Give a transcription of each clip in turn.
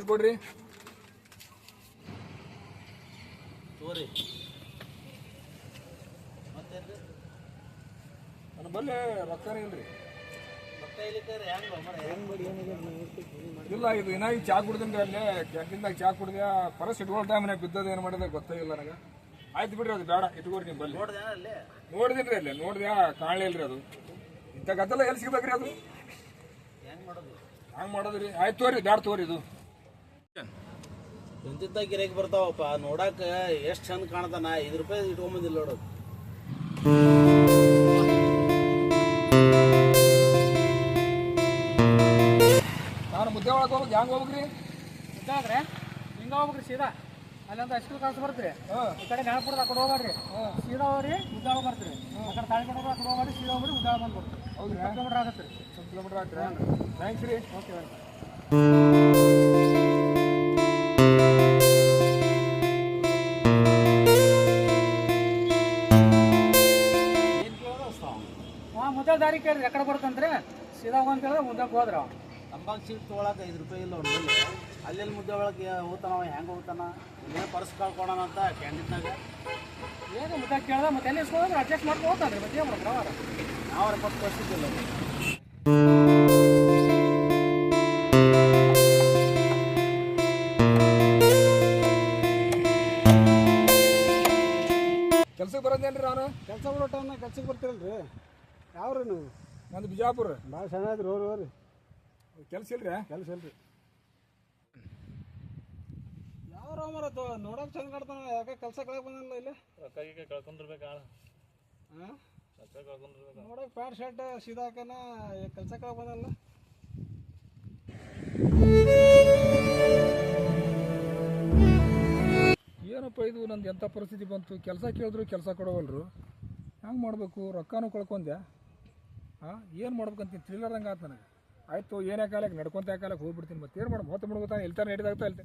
Cheat ಕೊಡ್ರಿ ನನ್ನ ಬಲ್ಲಿ ಇಲ್ರಿ ರೊಕ್ಕ ಮರ? ಇಲ್ಲ ಇದು ಈಗ ಚಾ ಕುಡ್ದಿಂದ ಅಲ್ಲೇ. ಕ್ಯಾಂಟೀನ್ದಾಗ ಚಾ ಕುಡ್ದೆ ಪರಸ್ ಇಟ್ಕೊಳ್ ಟೈಮ್ನಾಗ ಬಿದ್ದದ ಏನು ಮಾಡಿದೆ ಗೊತ್ತೇ ಇಲ್ಲ ನನಗೆ. ಆಯ್ತು ಬಿಡ್ರಿ ಅದು ಬೇಡ ಇಟ್ಕೊಡ್ರಿ ನೀವು ಬಲ್ಲಿ ನೋಡಿದ್ರಿ ಅಲ್ಲೇ? ನೋಡಿದ್ಯಾ ಕಾಣಲೇ ಇಲ್ರಿ ಅದು. ಇಂಥ ಗದ್ದಲ ಎಲ್ಲಿ ಸಿಗ್ಬೇಕ್ರಿ ಅದು? ಹೆಂಗ್ ಮಾಡೋದು? ಹಂಗೆ ಮಾಡೋದ್ರಿ. ಆಯ್ತು ತೋರಿ ಬೇಡ ತೋರಿ ಇದು. ಇಂತಿದ್ದ ಗಿರಾಕಿ ಬರ್ತಾವಪ್ಪ ನೋಡಾಕ ಎಷ್ಟು ಚಂದ ಕಾಣ್ತಾನ ಐದು ರೂಪಾಯಿ ಇಟ್ಕೊಂಬಂದಿಲ್ಲ ನೋಡೋದು ನಾನು ಮುದ್ದೆ ಒಳಗೆ ಹೋಗ್ಬೇಕು ಹೆಂಗೆ ಹೋಗ್ಬೇಕ್ರಿ? ಇದಾದ್ರೆ ಹಿಂಗ ಹೋಗ್ಬೇಕ್ರಿ ಸೀದಾ. ಅಲ್ಲೊಂದು ಅಷ್ಟು ಕಾಸು ಬರ್ತೀರಿ. ಈ ಕಡೆ ಗಾಣಪುರದ ಆ ಕಡೆ ಹೋಗ್ಬೇಡ್ರಿ. ಸೀದಾ ಹೋಗ್ರಿ ಮುದ್ದಾಳ ಬರ್ತೀರಿ. ಆ ಕಡೆ ತಾಳಿ ಆ ಕಡೆ ಹೋಗ್ಬೇಡಿ ಸೀದಾ ಹೋಗ್ರಿ ಮುದ್ದಾಳ ಬಂದ್ಬಿಡ್ತೀವಿ ಹೌದ್ರಿ. ಕಿಲೋಮೀಟರ್ ಆಗತ್ತೆ ರೀ. ಕಿಲೋಮೀಟರ್ ಆಗ್ತೀರಾ ಥ್ಯಾಂಕ್ಸ್ ರೀ. ಓಕೆ. ದಾರಿ ಕೇಳಿದ್ರಿ ಎಕಡೆ ಬರ್ತಂದ್ರೆ ಸೀದಾ ಹೋಗಂತ ಹೇಳಿದ್ರೆ ಮುದ್ದಾಕ್ ಹೋದ್ರ ತಂಬಾಕು ಚೀಟ್ ತೊಗೊಳಕ್ಕೆ ಐದು ರೂಪಾಯಿ ಇಲ್ಲ ಒಂದು ಅಲ್ಲೆಲ್ಲಿ ಮುದ್ದೆ ಒಳಗೆ ಹೋಗ್ತಾನ ಅವ ಹೆಂಗೆ ಹೋಗ್ತಾನ? ಇಲ್ಲೇ ಪರ್ಸ್ ಕಳ್ಕೊಳೋಣ ಅಂತ ಕ್ಯಾಂಡಿಟ್ನಾಗ ಏನು ಮುದ್ದೆ ಕೇಳ್ದ ಮತ್ತೆ ಎಲ್ಲಿ ಇಸ್ಕೊಂಡ್ರೆ ಅಡ್ಜಸ್ಟ್ ಮಾಡ್ಕೊಂಡು ಹೋಗ್ತಾನ್ರಿ ಮತ್ತೆ ಏನು ಮಾಡ್ತಾರೆ ಅವರ ನಾವ್ರ ಕೊಟ್ಟು ಕಳಿಸ್ತಿದ್ದಿಲ್ಲ ಕೆಲ್ಸಕ್ಕೆ ಬರೋದೇನ್ರಿ ನಾನು ಕೆಲಸ ಬರೋಟ ಟೈಮ್ನಾಗ ಕೆಲ್ಸಕ್ಕೆ ಬರ್ತೀರಲ್ರಿ. ಯಾವ್ರಿ ನೀವು ನಂದು ಬಿಜಾಪುರ. ಭಾಳ ಚೆನ್ನಾಗಿ ಹೋರಿ ಹೋರಿ ಕೆಲಸ ಇಲ್ರಿ? ಕೆಲಸ ಇಲ್ರಿ. ಯಾವ ಮರ ನೋಡಕ್ ಚಂದ ಕಾಡ್ತಾನ ಯಾಕೆ ಕೆಲಸ ಕಳಕ್ ಬಂದಿಲ್ಲ ಇಲ್ಲಿ? ರೊಕ್ಕ ಕಳ್ಕೊಂಡಿರ್ಬೇಕು ಆಳ. ಹಾಂ ಕಳ್ಕೊಂಡಿರ್ಬೇಕು. ನೋಡಕ್ ಪ್ಯಾಂಟ್ ಶರ್ಟ್ ಸೀದಾ ಹಾಕನ ಕೆಲಸ ಕಳಕ್ ಬಂದಿಲ್ಲ. ಏನಪ್ಪ ಇದು? ನಂದು ಎಂಥ ಪರಿಸ್ಥಿತಿ ಬಂತು? ಕೆಲಸ ಕೇಳಿದ್ರು ಕೆಲಸ ಕೊಡವಲ್ರು. ಹೆಂಗೆ ಮಾಡಬೇಕು? ರೊಕ್ಕನೂ ಕಳ್ಕೊಂಡೆ. ಹಾಂ ಏನು ಮಾಡ್ಬೇಕಂತ ತಿಳಿಲಾರ್ದಂಗೆ ಆಯ್ತು ನನಗೆ. ಆಯಿತು, ಏನೇ ಕಾಲಕ್ಕೆ ನಡ್ಕೊಂತ ಕಾಲಕ್ಕೆ ಹೋಗ್ಬಿಡ್ತೀನಿ ಮತ್ತೆ ಏನು ಮಾಡೋದು ಮೂವತ್ತು ಮುಡ್ಗೋತಾ ಎಲ್ತಾರ ನಡೀದಾಗ್ತಾ ಇಲ್ತೆ.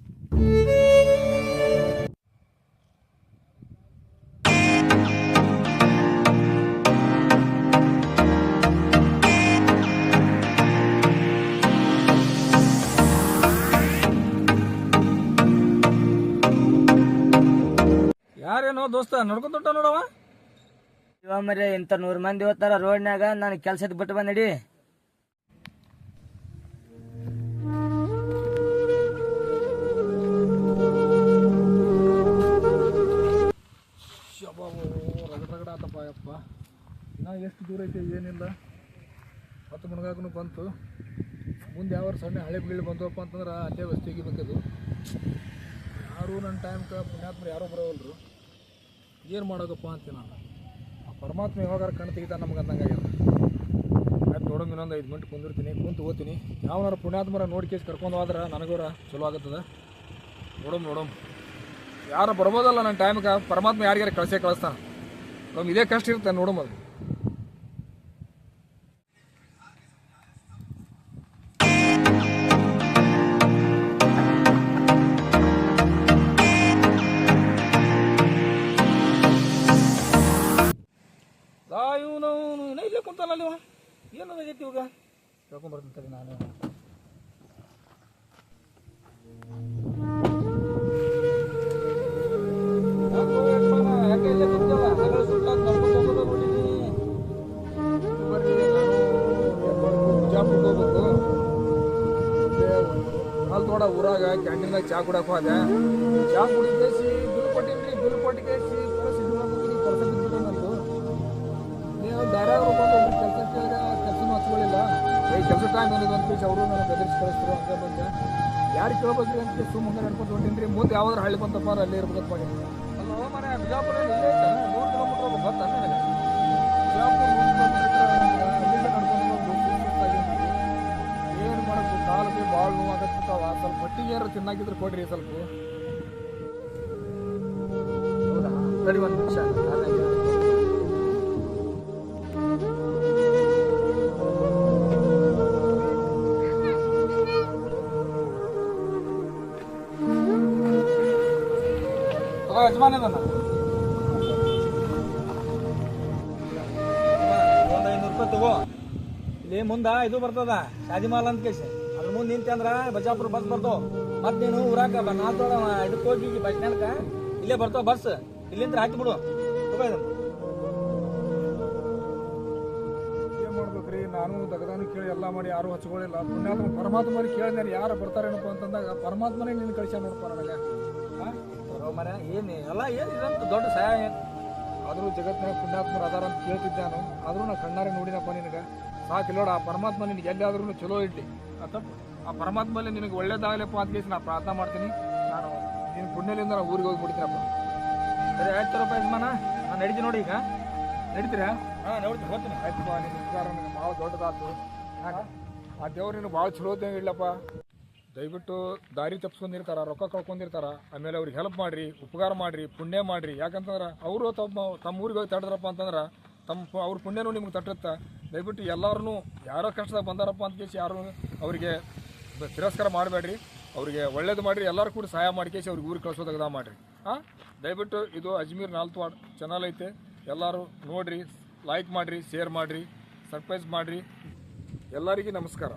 ಯಾರೇನೋ ದೋಸ್ತ ನಡ್ಕೊಂತ ನೋಡವ ಇವ ಮರಿ ಇಂಥ ನೂರು ಮಂದಿ ಹೋಗ್ತಾರ ರೋಡ್ನ್ಯಾಗ ನಾನು ಕೆಲ್ಸದ ಬಿಟ್ಟು ಬಂದಡಿ ರಗಡ ಆತಪ್ಪ, ಯಪ್ಪ. ಎಷ್ಟು ದೂರ ಐತೆ, ಏನಿಲ್ಲ. ಮತ್ತು ಮುಣಗಾಗೂ ಬಂತು. ಮುಂದೆ ಯಾವ ಸಣ್ಣ ಹಳೆ ಬೀಳಿ ಬಂದವಪ್ಪ ಅಂತಂದ್ರೆ ಅಲ್ಲೇ ವಸ್ತಿ ತೆಗಿಬೇಕದು ಯಾರು ನನ್ನ ಟೈಮ್ಗೆ ಪುಣ್ಯಾತ್ಮರು ಯಾರೂ ಬರೋವಲ್ರು. ಏನು ಮಾಡೋದಪ್ಪ ಅಂತೀನಿ ನಾನು. ಪರಮಾತ್ಮ ಯಾವಾಗಾರ ಕಣ್ಣು ತೆಗಿತಾನೆ ನಮ್ಗೆ ಅಂದಂಗೆ ಆಯ್ತು ನೋಡೋಂಗ ಇನ್ನೊಂದು ಐದು ಮಿನಿಟ್ ಕುಂದಿರ್ತೀನಿ, ಕುಂತು ಓದ್ತೀನಿ. ಯಾವನಾರು ಪುಣ್ಯಾತ್ಮರ ನೋಡಿ ಕೇಸ್ ಕರ್ಕೊಂಡು ಹೋದ್ರೆ ನನಗೂರ ಚಲೋ ಆಗುತ್ತದೆ. ನೋಡೋಮ್ ನೋಡೋಮ್ ಯಾರು ಬರ್ಬೋದಲ್ಲ ನನ್ನ ಟೈಮ್ಗೆ ಪರಮಾತ್ಮ ಯಾರಿಗಾರ ಕಳಿಸೇ ಕಳಿಸ್ತಾನೆ. ನಮ್ಗೆ ಇದೇ ಕಷ್ಟ ಇರುತ್ತೆ ನೋಡೋಮ್ ಅದು ಬಿಜಾಪುರಕ್ಕೆ ಹೋಗ್ಬೇಕು. ಇಲ್ಲೇ ಅಲ್ಲಿ ನೋಡ ಊರಾಗ ಕ್ಯಾಂಟೀನ್ದಾಗ ಚಾ ಕುಡಕ್ ಹೋದೆ ಚಾ ಕುಡಿಕೇಸಿ ಬಿಲ್ ಕೊಟ್ಟಿನ್ರಿ ಬಿಲ್ ಕೊಟ್ಟಿಕೇಸಿ ಪರಸ್ ಇದು ಮಾಡ್ಬಿಟ್ಟಿನಿ ಕೆಲಸ ಬಿದ್ಬಿಟ್ಟು ನಂದು ನೀವು ದಾರ್ಯಾಗ ಕೆಲಸ ಟೈಮ್ ಏನಿದೆ ಅಂತ ಕೇಳಿ ಅವರು ನನಗೆ ಬೆದರಿಸಿ ಕಳಿಸ್ತಾರೆ ಹಂಗೆ ಬಂದೆ ಯಾರು ಕೇಳ್ಬೇಕ್ರಿ ಅಂತ ಸುಮ್ಮನೆ ನಡ್ಕೊಂಡು ಹೊಂಟೀನಿ ಮುಂದೆ ಯಾವ್ದಾರು ಹಳ್ಳಿ ಬಂತಪ್ಪ ಅಲ್ಲೇ ಇರ್ಬೇಕಂತ ಮಾಡಿ. ಅಲ್ಲ ಮನೆ ನೂರು ಕಿಲೋಮೀಟರ್ ಗೊತ್ತಾ ಏನು ಮಾಡೋದು ಕಾಲಿಗೆ ಭಾಳ ನೋವಾಗತ್ತಿರ್ತಾವ ಸ್ವಲ್ಪ ಹೊಟ್ಟಿಗೆ ಏನಾರು ತಿನ್ನಾಕಿದ್ರೆ ಕೊಡ್ರಿ ಸ್ವಲ್ಪ. ಹೌದಾ? ಸರಿ ಒಂದು ನಿಮಿಷ ಯಜಮಾನ ಐನೂರು ರೂಪಾಯಿ ತಗೋ. ಇಲ್ಲಿ ಮುಂದ ಇದು ಬರ್ತದ, ಶಾದಿ ಮಾಲ್ ಅಂತ ಕೇಸಿ. ಅದ್ರ ಮುಂದೆ ನಿಂತೆ ಬಜಾಪುರ ಬಸ್ ಬರ್ತಾವ ಮತ್ ನೀನು ಊರಾಕ ನಾಲ್ಕು ಇದಕ್ಕೆ ಹೋಗಿ ಬಸ್ ಸ್ಟ್ಯಾಂಡ್ಕ ಇಲ್ಲೇ ಬರ್ತಾವ ಬಸ್ ಇಲ್ಲಿಂದ ಹಾಕಿ ಬಿಡು. ನಾನು ದಗದಾನು ಕೇಳಿ ಎಲ್ಲ ಮಾಡಿ ಯಾರು ಹಚ್ಕೊಳ್ಳಿಲ್ಲ. ಪುಣ್ಯಾತ್ಮ ಪರಮಾತ್ಮನ ಕೇಳಿದ್ರೆ ಯಾರು ಬರ್ತಾರೇನಪ್ಪ ಅಂತಂದಾಗ ಪರಮಾತ್ಮನೇ ನಿನ್ನ ಕಳಿಸ ನೋಡಪ್ಪ ನನಗೆ. ಮರ ಏನು ಎಲ್ಲ ಏನು ಇದಂತ ದೊಡ್ಡ ಸಹಾಯ ಏನು? ಆದರೂ ಜಗತ್ತಿನಾಗ ಪುಣ್ಯಾತ್ಮರು ಅದಾರ ಅಂತ ಕೇಳ್ತಿದ್ದೆ ನಾನು ಆದರೂ ನಾ ಕಣ್ಣಾರೆ ನೋಡಿನಪ್ಪ ನಿನಗೆ. ಸಾಕಿಲ್ಲೋಡ ಆ ಪರಮಾತ್ಮ ನಿನಗೆ ಎಲ್ಲಾದ್ರೂ ಚಲೋ ಇಡ್ಲಿ ಆತ ಆ ಪರಮಾತ್ಮಲ್ಲಿ ನಿನಗೆ ಒಳ್ಳೇದಾಗಲಪ್ಪ ಅಂತ ಕೇಳಿ ನಾ ಪ್ರಾರ್ಥನೆ ಮಾಡ್ತೀನಿ. ನಾನು ನಿನ್ನ ಪುಣ್ಯಲಿಂದ ನಾನು ಊರಿಗೆ ಹೋಗಿ ಬಿಡ್ತೀನಪ್ಪ ಸರಿ, ಆಯ್ತು ರೂಪಾಯಿ ಯಜಮಾನ. ನಾನು ನಡೀತೀನಿ ನೋಡಿ ಈಗ. ನಡೀತೀರಾ? ಹಾಂ, ನೋಡ್ತೀನಿ, ಹೋಗ್ತೀನಿ. ಆಯ್ತಪ್ಪ ನಿನ್ನ ಉಪಕಾರ ನನಗೆ ಭಾಳ ದೊಡ್ಡದಾತು. ಆ ದೇವ್ರು ನೀನು ಭಾಳ ಚಲೋ ಇಡ್ಲಪ್ಪ. ದಯವಿಟ್ಟು ದಾರಿ ತಪ್ಪಿಸ್ಕೊಂಡಿರ್ತಾರ ರೊಕ್ಕ ಕಳ್ಕೊಂಡಿರ್ತಾರ, ಆಮೇಲೆ ಅವ್ರಿಗೆ ಹೆಲ್ಪ್ ಮಾಡ್ರಿ, ಉಪಕಾರ ಮಾಡ್ರಿ, ಪುಣ್ಯ ಮಾಡ್ರಿ. ಯಾಕಂತಂದ್ರೆ ಅವರು ತಮ್ಮ ತಮ್ಮ ಊರಿಗೆ ಹೋಗಿ ತಡದ್ರಪ್ಪ ಅಂತಂದ್ರೆ ತಮ್ಮ ಅವ್ರ ಪುಣ್ಯನೂ ನಿಮ್ಗೆ ತಟ್ಟುತ್ತೆ ದಯವಿಟ್ಟು ಎಲ್ಲರೂ ಯಾರೋ ಕಷ್ಟದಾಗ ಬಂದಾರಪ್ಪ ಅಂತ ಕೇಸಿ ಯಾರು ಅವರಿಗೆ ತಿರಸ್ಕಾರ ಮಾಡಬೇಡ್ರಿ. ಅವರಿಗೆ ಒಳ್ಳೇದು ಮಾಡಿರಿ, ಎಲ್ಲರೂ ಕೂಡ ಸಹಾಯ ಮಾಡ್ಕೇಸಿ ಅವ್ರಿಗೆ ಊರಿಗೆ ಕಳಿಸೋದಾಗ ಮಾಡಿರಿ. ಹಾಂ ದಯವಿಟ್ಟು ಇದು ಅಜ್ಮೀರ್ ನಾಲ್ತ್ವಾಡ್ ಚಾನಲ್ ಐತೆ. ಎಲ್ಲರೂ ನೋಡಿರಿ ಲೈಕ್ ಮಾಡಿರಿ ಶೇರ್ ಮಾಡಿರಿ ಸರ್ಪ್ರೈಸ್ ಮಾಡಿರಿ. ಎಲ್ಲರಿಗೂ ನಮಸ್ಕಾರ.